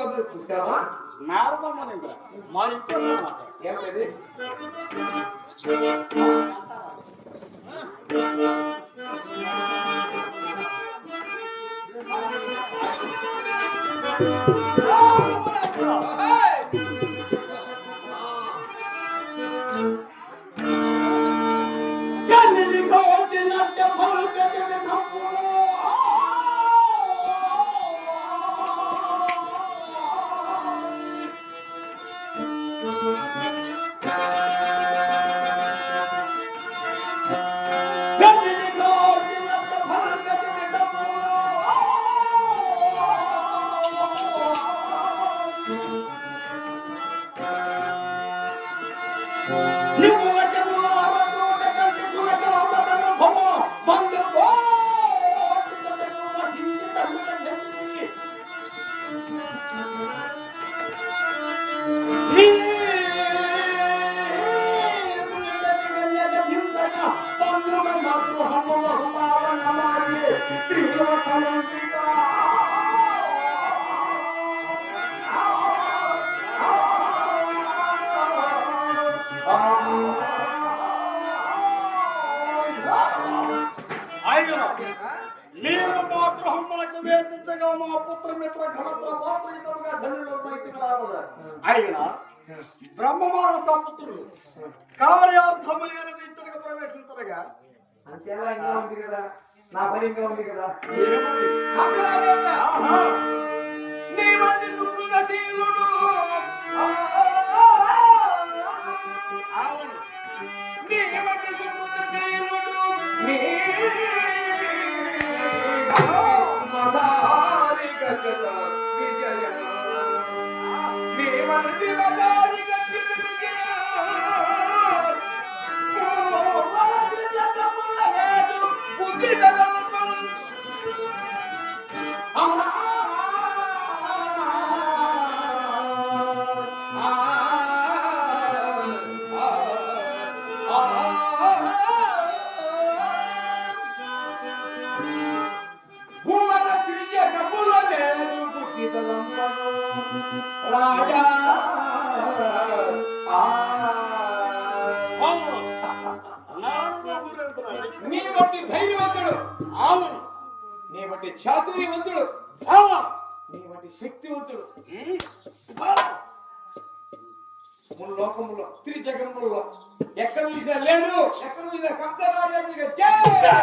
అందరూ చూసావా నారదమ్మనింద్ర మా ఇంట్లో అన్నమాట. ఏమిటది? కన్నిని నేను మా గృహములకు వేదించగా మా పుత్రమిత్ర ఘనత్ర పాత్రితముగా ధనులు ఆయన బ్రహ్మమాన పుత్రులు కార్యార్థములు అనేది ఇతడికి ప్రవేశించరుగా. అంతేలా నా పని ఇంకా ఉంది కదా! నీ దుఃఖశీలుడు. అవును.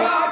Allah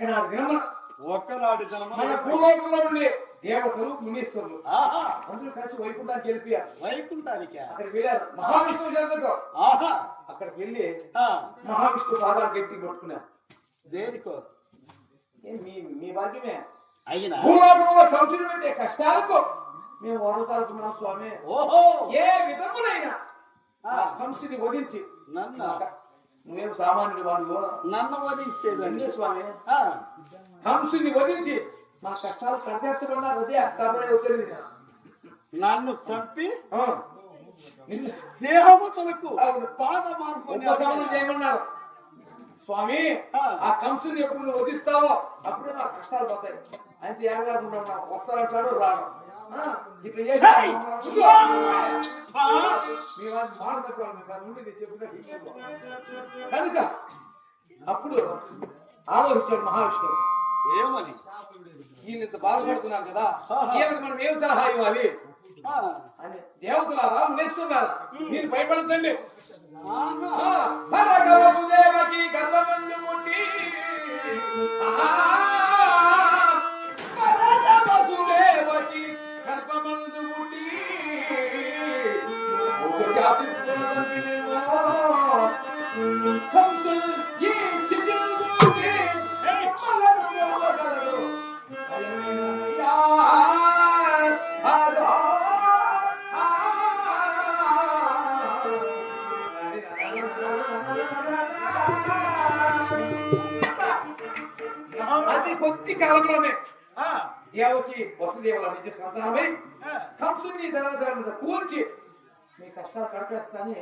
ఒక్కనాడు దినమున ఒక్కనాటి మన భూలోకంలో ఉండే దేవతలు మునీశ్వరులు. అందరూ కలిసి వైకుంఠానికి వెళ్ళిపోయారు. వైకుంఠానికా? అక్కడికి వెళ్ళారు. మహావిష్ణువు చెందకు ఆహా. అక్కడికి వెళ్ళి ఆ. మహావిష్ణువు పాదాలు గట్టి కొట్టుకున్నారు. దేనికో? మీ మీ భాగ్యమే. అయినా? భూలోకంలో సంచులు కష్టాలకు మేము వరదాలుతున్నాం స్వామి. ఓహో! ఏ విధమునైనా కంసుని వధించి నన్న నువ్వేం సామాన్యుడు వాళ్ళు నన్ను వధించేదండి రండి స్వామి. కంసుని వధించి మా కష్టాలు కడతేస్తున్నారు అదే అత్తాపడే వచ్చేది నన్ను చంపి దేవతలకు అవును. పాద మార్పు చేయమన్నారు. స్వామి ఆ. కంసుని ఎప్పుడు నువ్వు వధిస్తావో అప్పుడే నా కష్టాలు పోతాయి. అయితే ఏడగాకుండా వస్తానంటాడు రాను ఆ, ఇట్లా చేసి. మీ మాట చెప్పాలి చెప్పిన. కనుక అప్పుడు ఆలోచించాడు మహావిష్ణువు. ఏమని? ఈయన ఇంత బాధపడుతున్నారు కదా. ఈయనకు మనం ఏం సలహా ఇవ్వాలి? దేవతలారా మునేశ్వరులారా మీరు భయపడతండి ఆహా. భరగ కొద్ది కాలంలోనే దేవకి వసుదేవుల నిజ సంతానమై. కంసుని ధనధర మీద కూర్చి మీ కష్టాలు కడచేస్తాని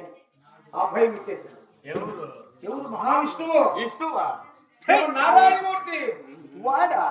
అభయం ఇచ్చేశాడు ఎవరు? ఎవరు? మహావిష్ణువు. విష్ణువా? నారాయణమూర్తి. వాడా?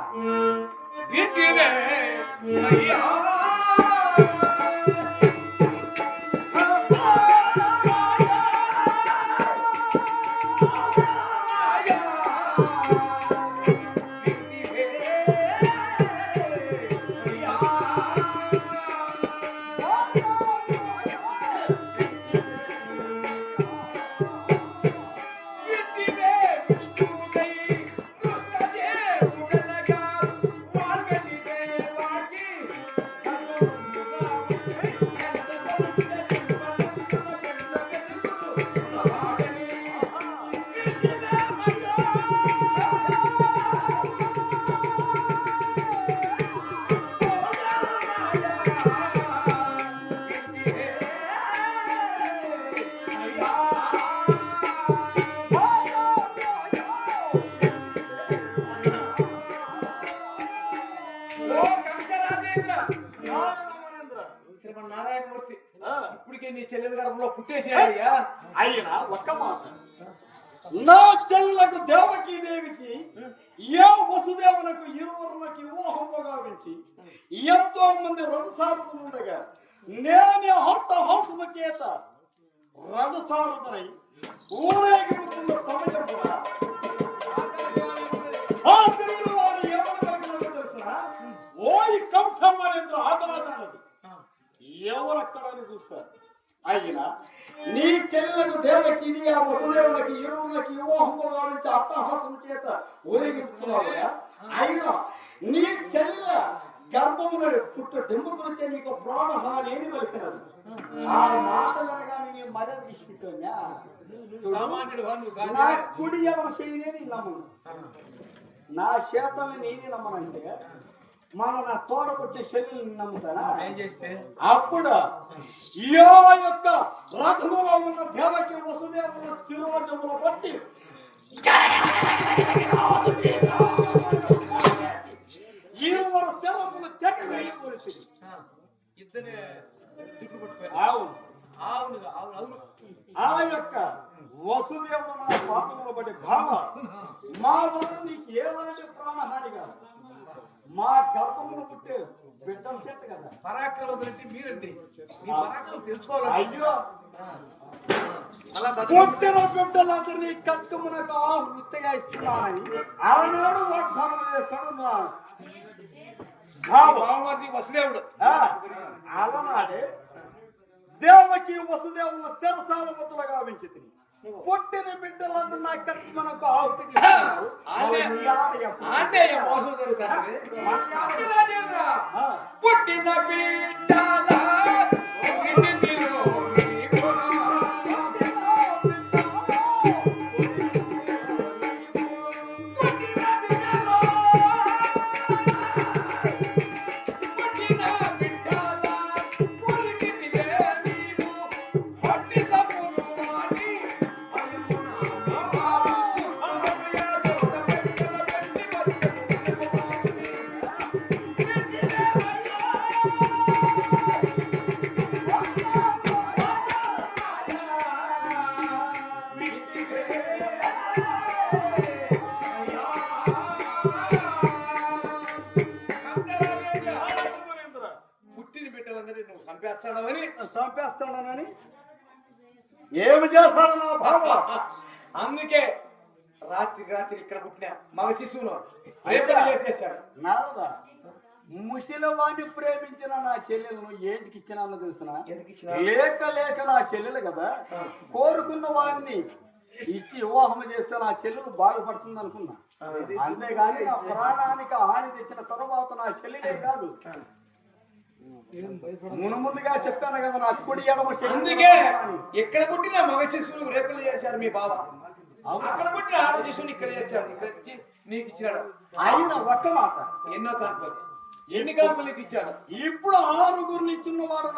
చెల్లెల గర్భంలో పుట్టేసేయ్యా అయినా ఒక్క మాట. నా చెల్లకు దేవకి దేవికి ఏ వసుదేవునకు ఇరువురునకు వివాహము గావించి ఎంతో మంది రథసారథులు ఉండగా నేనే హర్త హంసము చేత రథసారథునై ఊరేగింపుతున్న సమయం కూడా ఆ తిరుగుడు ఎవరు కలిగినదో తెలుసునా? ఆదరాజనది ఎవరక్కడ అని చూస్తారు అయినా నీ చెల్లెలకు దేవకిని ఆ వసుదేవులకి ఇరువులకి వివాహము గావించి అట్టహాసం చేత ఊరేగిస్తున్నావు అయినా నీ చెల్లె గర్భమున పుట్టు డింబుకునిచే నీకు ప్రాణహాని అని పలికినది ఆ మాట వినగానే నీ మర్యాద తీసుకుంటున్నా నా కుడి ఎడమ చేయనే నేను నమ్మను. నా చేతల్ని నేనే నమ్మనంటే మన నా తోడ పుట్టిన శల్లిని నమ్ముతానా చేస్తే? అప్పుడు ఈ యొక్క రథములో ఉన్న దేవకి వసుదేవుల శిరోజముల బట్టి ఇరువురు శిరములు తెగ వేయబడుతుంది ఇద్దరే జుట్టు పట్టుకొని అవును. అవును అవును అవును. ఆ యొక్క వసుదేవుడు నా పాదముల బట్టి భావ మా వల్ల నీకు ఏలాంటి ప్రాణహాని కాదు. మా గర్భములు పుట్టే బిడ్డల చేత కదా. పరాక్రమం మీరండి. మీ పరాక్రమం తెలుసుకోవాలి అయ్యో! పుట్టిన బిడ్డలందరినీ కట్టుమునకు ఆహుతిగా ఇస్తున్నానని ఆనాడు వాగ్దానం చేశాడు వసుదేవుడు. అలనాడే దేవకి వసుదేవుల శిరసాల బుద్ధులు గావించి పుట్టిన బిడ్డలందరూ నా కట్టుమునకు ఆహుతికి ఇస్తున్నారు ఆంటే- భావ? అందుకే రాత్రి రాత్రి ఇక్కడ పుట్టిన మగ శిశువును. రేపు చేశాడు నారద ముసిలవాణ్ణి ప్రేమించిన నా చెల్లెలను ఏంటికి ఇచ్చినానో తెలిసిన? ఇచ్చిన లేక లేక నా చెల్లెలు కదా? కోరుకున్న వాడిని ఇచ్చి వివాహం చేస్తే నా చెల్లెలు బాగుపడుతుంది అనుకున్నా. అంతేగాని నా ప్రాణానికి హాని తెచ్చిన తర్వాత నా చెల్లెలే కాదు. మును ముందుగా చెప్పాను కదా నా కుడి ఎడమ అందుకే. ఎక్కడ పుట్టిన మగ శిశువులు రేపులు చేశారు మీ బావ. అవునా? అక్కడ పుట్టిన ఆడ శిశువుని ఇక్కడ చేశాడు ఇక్కడ ఇచ్చి నీకు ఇచ్చాడు. అయిన ఒక్క మాట. ఎన్నో కాన్పులు ఎన్ని కాన్పులు నీకు ఇచ్చాడు? ఇప్పుడు ఆరుగురిని ఇచ్చిన వాడు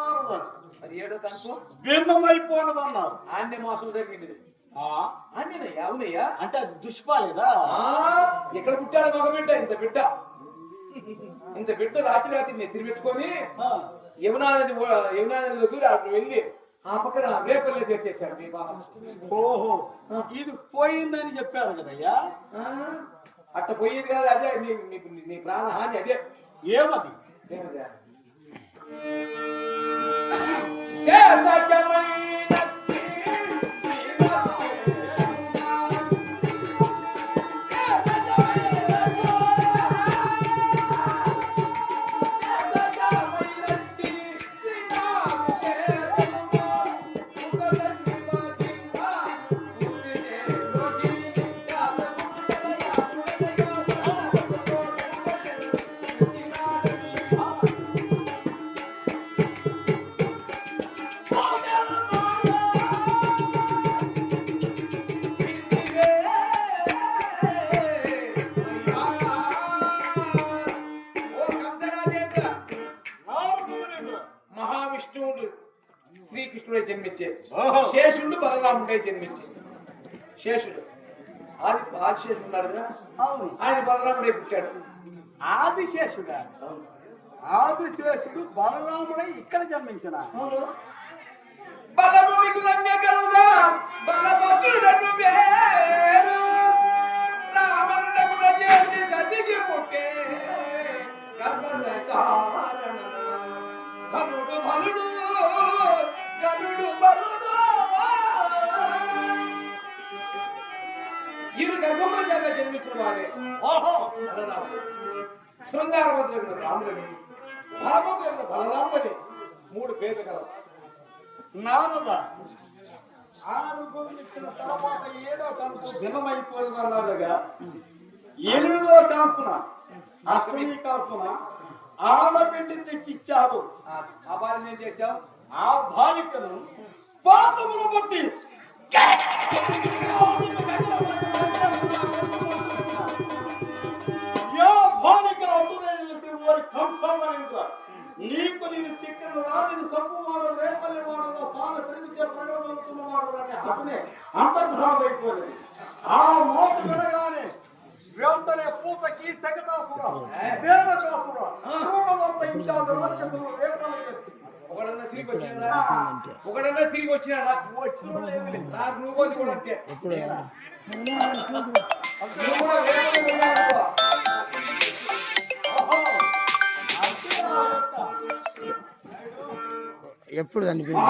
అది ఏడో కాన్పు భిన్నమైపోనదన్నారు. ఆన్య మోసం జరిగింది. ఆన్యనయ్యా అవునయ్యా? అంటే అది దుష్పాలేదా ఆ, ఎక్కడ పుట్టాడు మగ బిడ్డ ఇంత బిడ్డ. ఇంత బిడ్డ రాత్రి రాత్రి నెత్తిని పెట్టుకొని యమునా నది యమునా నదిలో దూరి అక్కడ వెళ్ళి ఆ పక్కన రేపల్లి చేసేసాడు మీ ఓహో. ఇది పోయిందని చెప్పారు కదయ్యా? అట్ట పోయేది కాదు అదే నీ నీకు నీ ప్రాణ హాని అదే. ఏమది? ఏమదే? శ్రీకృష్ణుడే జన్మించే. శేషుడు బలరాముడే జన్మించే. శేషుడు. ఆది ఆదిశేషుడు ఉన్నాడు కదా? అవును. ఆయన బలరాముడే పుట్టాడు. ఆదిశేషుడా? ఆదిశేషుడు బలరాముడై ఇక్కడ జన్మించిన. బలము మిగులంగా కలుదా చేసి సతికి పుట్టే బలుడు. ఇరు గర్భముల చేత జన్మించిన వాడే. ఓహో రాముడని బలరాముడని మూడు పేర్లు కలవు నారద తర్వాత భిన్నమైపోయిందన్నారుగా ఎనిమిదో కాన్పున అష్టమి కాన్పున ఆడబిడ్డ తెచ్చిచ్చారు ఆ భార్యను ఏం చేశావు? ఆ బాలికను పాదములు బట్టి నీకు నేను చిక్కను రాలిని సంపువాడు రేపల్లి వాడలో పాల పెరిగితే ప్రగలవంతున్న వాడు అని అటునే అయిపోయింది ఆ మోత వినగానే వెంటనే పూతకి శకటాసుర దేవకాసుర చూడవంత ఇత్యాది రాక్షసులు రేపల్లి వచ్చింది ఒకడన్నా తిరిగి వచ్చినాడా? ఒకడన్నా తిరిగి వచ్చినాడా? నాకు నువ్వు పోతే కూడా అంతే. నువ్వు కూడా వేరే ఉన్నావు? ఎప్పుడు కనిపించింది